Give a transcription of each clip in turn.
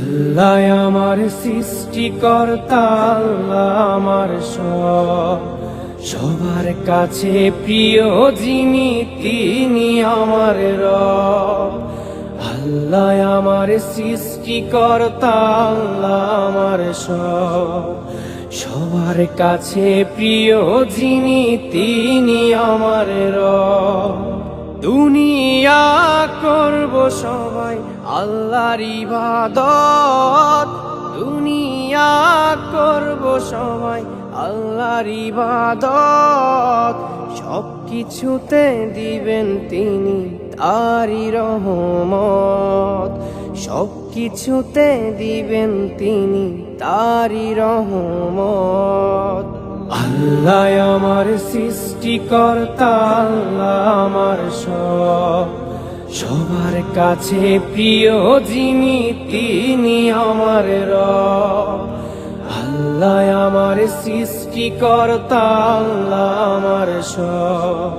আল্লাহ আমার সৃষ্টিকর্তা, আল্লাহ আমার সব। সবার কাছে প্রিয় যিনি, তিনি আমার রব। আল্লাহ আমার সৃষ্টিকর্তা, আল্লাহ আমার সব। সবার কাছে প্রিয় যিনি, তিনি আমার রব। দুনিয়া করব সবাই আল্লাহর ইবাদত। দুনিয়া করব সবাই আল্লাহর ইবাদত। সব কিছুতে দিবেন তিনি তারি রহমত। সব কিছুতে দিবেন তিনি তারি রহমত। আল্লাহ আমার সৃষ্টিকর্তা, আল্লাহ আমার সব। সবার কাছে প্রিয় যিনি, তিনি আমার আল্লাহ আমার সৃষ্টিকর্তা, আল্লাহ আমার সব।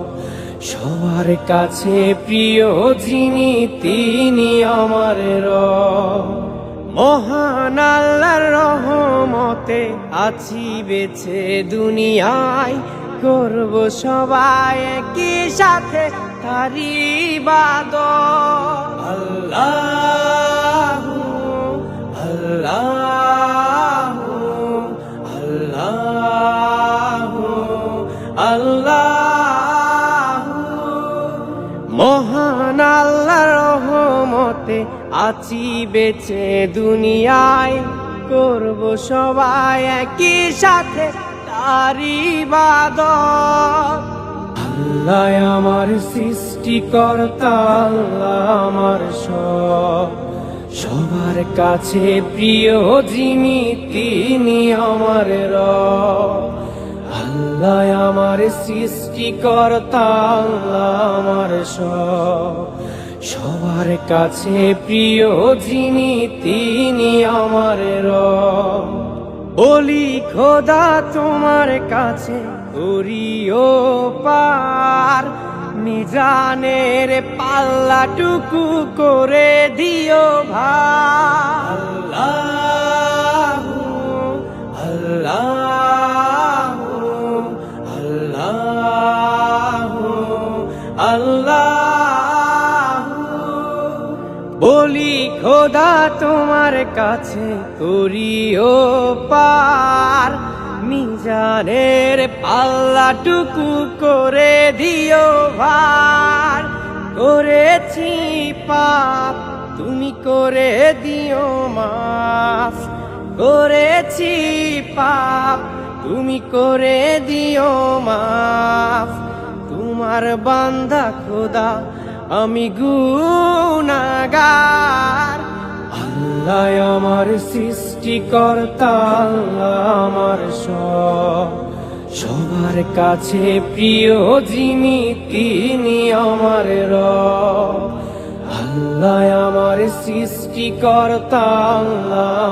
সবার কাছে প্রিয় যিনি, তিনি আমার মহান আল্লাহর রহমতে আছি বেছে দুনিয়ায় করব সবাই কি সাথে তারি বাদ আল্লাহ আল্লাহ আল্লাহ আল্লাহ। মহান আল্লাহর রহমতে আছি বেছে দুনিয়ায় করব সবাই একই সাথে তারি আল্লাহ আমার সৃষ্টিকর্তা, আল্লাহ আমার সব। সবার কাছে প্রিয় যিনি, তিনি আমার র আল্লাহ আমার সৃষ্টিকর্তা, আল্লাহ আমার সব। সবার কাছে প্রিয় যিনি, তিনি আমার রব। বলি, খোদা তোমার কাছে করিও পার। মিজানের পাল্লাটুকু করে দিও ভাই আল্লাহ আল্লাহ। বলি, খোদা তোমার কাছে করিও পার। মিজানের পাল্লাটুকু করে দিও ভার। করেছি পাপ, তুমি করে দিও মাফ। করেছি পাপ, তুমি করে দিও মাফ। তোমার বান্দা খোদা আমি গুনাগার। আল্লাহ আমার সৃষ্টিকর্তা, আমার সব। সবার কাছে প্রিয় যিনি, তিনি আমার র আল্লাহ আমার সৃষ্টিকর্তা,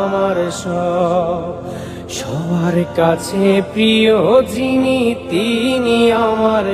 আমার সব। সবার কাছে প্রিয় যিনি, তিনি আমার